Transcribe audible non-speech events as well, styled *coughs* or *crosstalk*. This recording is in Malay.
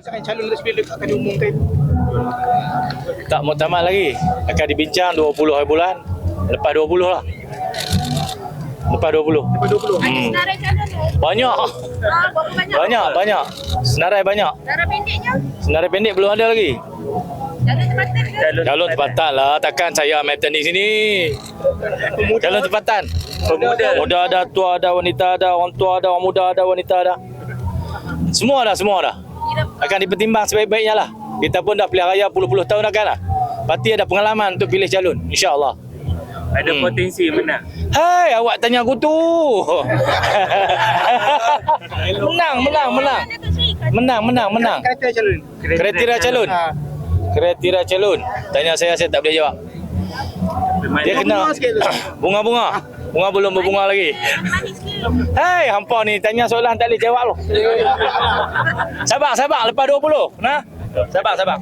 Pasangan calon resmi akan diumumkan. Tak muktamad lagi. Akan dibincang 20 hari bulan. Lepas 20 lah. Lepas 20. Lepas 20. Hmm. Senarai calon tu. Banyak. Ah, berapa banyak? Banyak, banyak. Senarai banyak. Cara pendeknya, Senarai pendek belum ada lagi. calon tempatan ke? Calon tempatan lah. Takkan saya amatir di sini. Calon tempatan. Pemuda. Muda ada, tua ada, wanita ada, orang tua ada, orang muda ada, wanita ada. Semua ada, semua ada. Akan dipertimbang sebaik-baiknya lah. Kita pun dah pilihan raya puluh-puluh tahun akan lah. Parti ada pengalaman untuk pilih calon. InsyaAllah. Ada Hmm. potensi menang. Hai, awak tanya aku tu. *laughs* menang, menang, menang. Mana? Menang, menang, menang. Kriteria calon. Kriteria calon. Kriteria calon. Tanya saya, saya tak boleh jawab. Dia kena sikit tu. *coughs* bunga-bunga. Bunga belum berbunga lagi. Hai, hampa ni tanya soalan tak boleh jawab lu. Sabar, sabar lepas 20. Nah. Sabar, sabar.